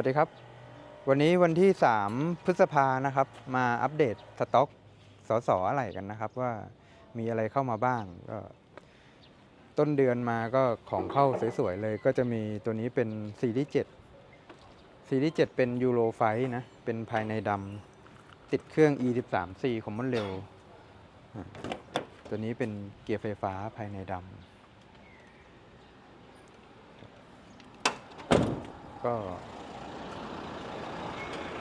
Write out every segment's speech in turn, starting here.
วัสดีครับ วันนี้วันที่ 3 พฤษภานะครับ มาอัปเดตสต็อกสอสออะไรกันนะครับ ว่ามีอะไรเข้ามาบ้างก็ต้นเดือนมาก็ของเข้าสวยๆเลย ก็จะมีตัวนี้เป็นซีรีส์7ซีรีส์7เป็นยูโรไฟนะ เป็นภายในดำติดเครื่อง e 1 3 c ของมันเร็ว ตัวนี้เป็นเกียร์ไฟฟ้าภายในดำก็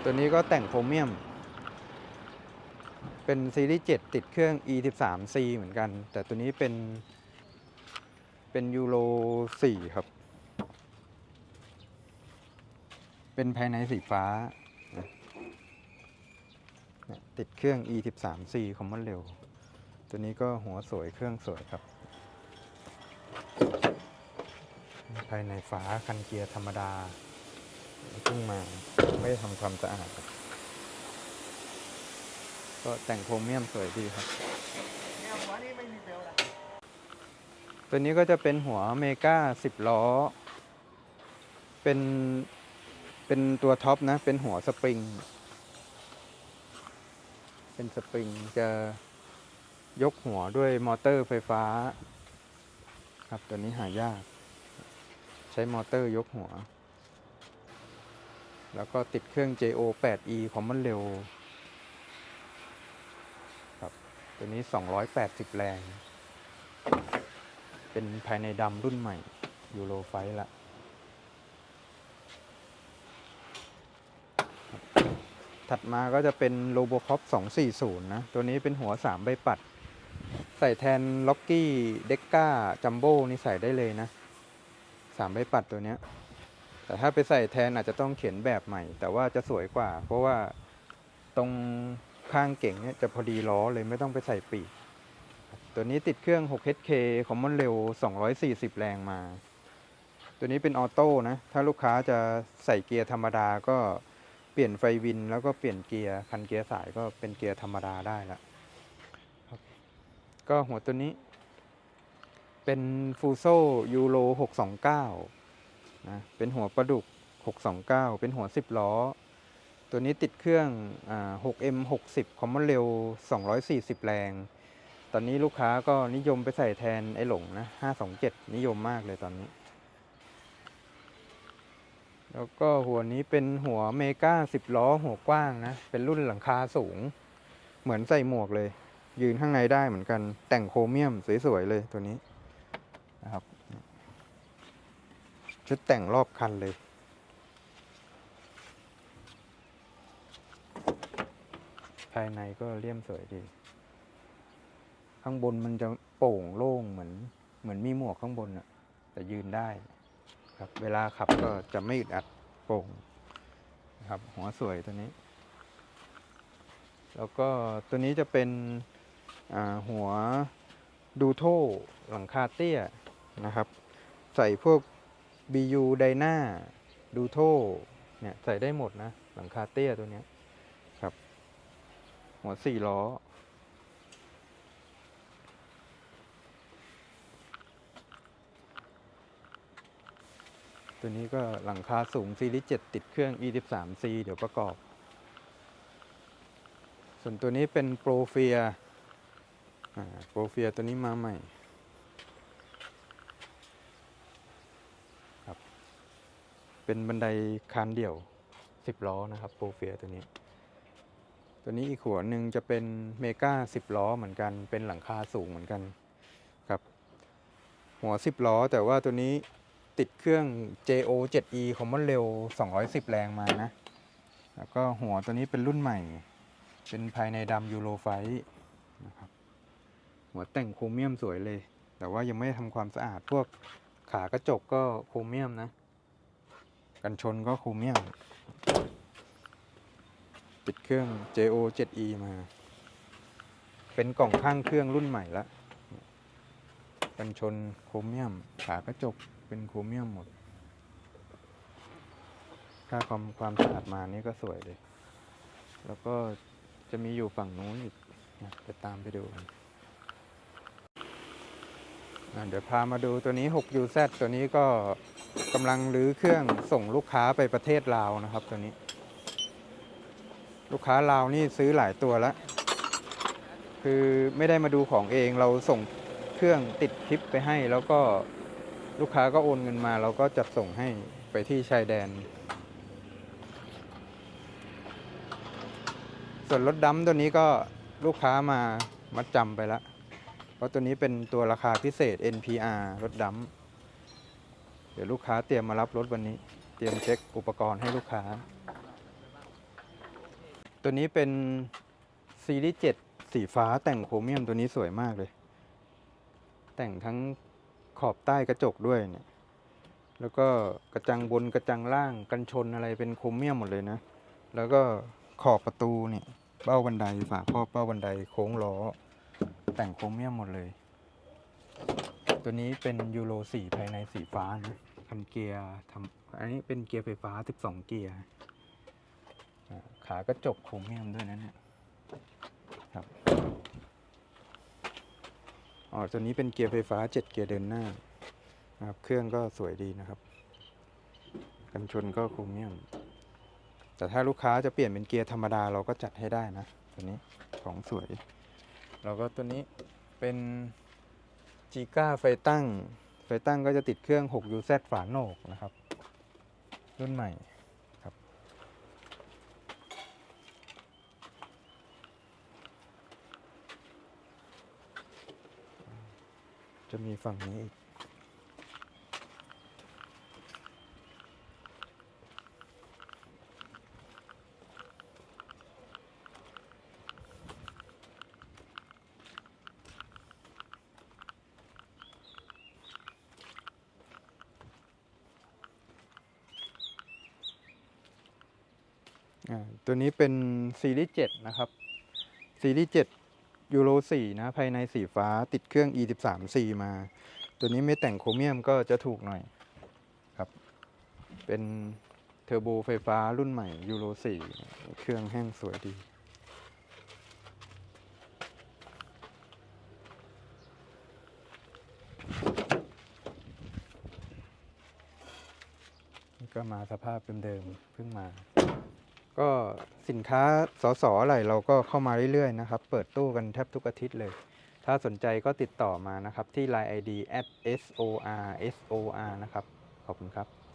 ตัวนี้ก็แต่งโพรเมียม เป็นซีรีส์7ติดเครื่อง e 1 3 c เหมือนกัน แต่ตัวนี้เป็น เป็นยูโร4ครับ เป็นภายในสีฟ้า ติดเครื่อง e 1 3 c คอมมอนเร็ว ตัวนี้ก็หัวสวยเครื่องสวยครับ ภายในฝาคันเกียร์ธรรมดา เพิ่งมาไม่ได้ทำความสะอาดก็แต่งโครเมียมสวยดีครับ ตัวนี้ก็จะเป็นหัวเมกาสิบล้อ เป็นเป็นตัวท็อปนะ เป็นหัวสปริง เป็นสปริงจะยกหัวด้วยมอเตอร์ไฟฟ้า ครับตัวนี้หายาก ใช้มอเตอร์ยกหัว แล้วก็ติดเครื่อง JO 8E ของมันเร็วครับตัวนี้ 280 แรง เป็นภายในดำรุ่นใหม่ยูโรไฟละถัดมาก็จะเป็นโ o โบคอป240 นะ ตัวนี้เป็นหัว 3 ใบปัด ใส่แทนล็อกกี้เด็กก้า จัมโบ้นี่ใส่ได้เลยนะ 3 ใบปัดตัวเนี้ย แต่ถ้าไปใส่แทนอาจจะต้องเขียนแบบใหม่ แต่ว่าจะสวยกว่า เพราะว่าตรงข้างเก่งเนี่ยจะพอดีล้อเลยไม่ต้องไปใส่ปีก ตัวนี้ติดเครื่อง 6HK ของมันเร็ว 240 แรงมา ตัวนี้เป็นออโต้นะ ถ้าลูกค้าจะใส่เกียร์ธรรมดาก็เปลี่ยนไฟวิน แล้วก็เปลี่ยนเกียร์คันเกียร์สายก็เป็นเกียร์ธรรมดาได้ละครับก็หัวตัวนี้เป็นฟูโซยูโร629 นะเป็นหัวประดุก 629 เป็นหัว 10 ล้อ ตัวนี้ติดเครื่องอ่า 6M60 คอมมอนเร็ว 240 แรง ตอนนี้ลูกค้าก็นิยมไปใส่แทนไอ้หลงนะ 527 นิยมมากเลยตอนนี้ แล้วก็หัวนี้เป็นหัวเมกา10 ล้อ หัวกว้างนะ เป็นรุ่นหลังคาสูง เหมือนใส่หมวกเลย ยืนข้างในได้เหมือนกัน แต่งโครเมียมสวยๆเลยตัวนี้นะครับ ชุดแต่งรอบคันเลย ภายในก็เลี่ยมสวยดี ข้างบนมันจะโป่งโล่งเหมือน เหมือนมีหมวกข้างบนอะแต่ยืนได้ครับ เวลาขับก็จะไม่อึดอัดโป่งนะครับ หัวสวยตัวนี้ แล้วก็ตัวนี้จะเป็นหัวดูโทหลังคาเตี้ยนะครับ ใส่พวก BU ไดนาดูโทเนี่ยใส่ได้หมดนะ หลังคาเตี้ยตัวเนี้ยครับ หัวสี่ล้อ ตัวนี้ก็หลังคาสูงซีรีส์7ติดเครื่อง e 1 3 c เดี๋ยวประกอบ ส่วนตัวนี้เป็นโปรเฟียโปรเฟียตัวนี้มาใหม่ ครับ เป็นบันไดคานเดี่ยว 10 ล้อนะครับโปรเฟียตัวนี้ ตัวนี้อีกหัวหนึ่งจะเป็นเมกา10 ล้อเหมือนกัน เป็นหลังคาสูงเหมือนกันครับ หัว 10 ล้อ แต่ว่าตัวนี้ติดเครื่อง JO 7E ของมันเร็ว 210 แรงมานะ แล้วก็หัวตัวนี้เป็นรุ่นใหม่ เป็นภายในดำยูโรไฟนะครับหัวแต่งโครเมียมสวยเลย แต่ว่ายังไม่ได้ทำความสะอาดพวกขากระจกก็โครเมียมนะ กันชนก็โครเมียมติดเครื่อง JO 7E มา เป็นกล่องข้างเครื่องรุ่นใหม่ละกันชนโครเมียมขากระจกเป็นโครเมียมหมด ถ้าความความสะอาดมานี่ก็สวยเลย แล้วก็จะมีอยู่ฝั่งนู้นอีกจะตามไปดูเดี๋ยวพามาดูตัวนี้ 6UZ ตัวนี้ก็ กำลังรื้อเครื่องส่งลูกค้าไปประเทศลาวนะครับตัวนี้ ลูกค้าลาวนี่ซื้อหลายตัวแล้ว คือไม่ได้มาดูของเองเราส่งเครื่องติดคลิปไปให้ แล้วก็ลูกค้าก็โอนเงินมา เราก็จัดส่งให้ไปที่ชายแดน ส่วนรถดัมตัวนี้ก็ลูกค้ามามาจำไปแล้วเพราะตัวนี้เป็นตัวราคาพิเศษ NPR รถดัม ดี๋ยวลูกค้าเตรียมมารับรถวันนี้ เตรียมเช็คอุปกรณ์ให้ลูกค้า ตัวนี้เป็นซีรีส์7สีฟ้าแต่งโครเมียมตัวนี้สวยมากเลย แต่งทั้งขอบใต้กระจกด้วยเนี่ย แล้วก็กระจังบนกระจังล่างกันชนอะไรเป็นโครเมียมหมดเลยนะ แล้วก็ขอบประตูเนี่ยเป้าบันไดฝาครอบเป้าบันไดโค้งล้อ แต่งโครเมียมหมดเลย ตัวนี้เป็นยูโร4ภายในสีฟ้านะ คันเกียร์ทำอันนี้เป็นเกียร์ไฟฟ้า 12 เกียร์ขากระจกโครเมียมด้วยนะเนี่ยครับอ๋อตัวนี้เป็นเกียร์ไฟฟ้า 7 เกียร์เดินหน้านะครับเครื่องก็สวยดีนะครับ กันชนก็โครเมียม แต่ถ้าลูกค้าจะเปลี่ยนเป็นเกียร์ธรรมดาเราก็จัดให้ได้นะตัวนี้ของสวย แล้วก็ตัวนี้เป็นจีก้าไฟตั้ง ไฟตั้งก็จะติดเครื่อง 6UZ ฝาโหนกนะครับ รุ่นใหม่ครับ จะมีฝั่งนี้อีก ตัวนี้เป็นซีรีส์7นะครับ ซีรีส์7ยูโร4นะ ภายในสีฟ้าติดเครื่อง E13C มา ตัวนี้ไม่แต่งโครเมียมก็จะถูกหน่อยครับ เป็นเทอร์โบไฟฟ้ารุ่นใหม่ยูโร4เครื่องแห้งสวยดีก็มาสภาพเดิมๆเพิ่งมา ก็สินค้าสอสออะไรเราก็เข้ามาเรื่อยๆนะครับ เปิดตู้กันแทบทุกอาทิตย์เลย ถ้าสนใจก็ติดต่อมานะครับที่ Line ID at sor sor นะครับ ขอบคุณครับ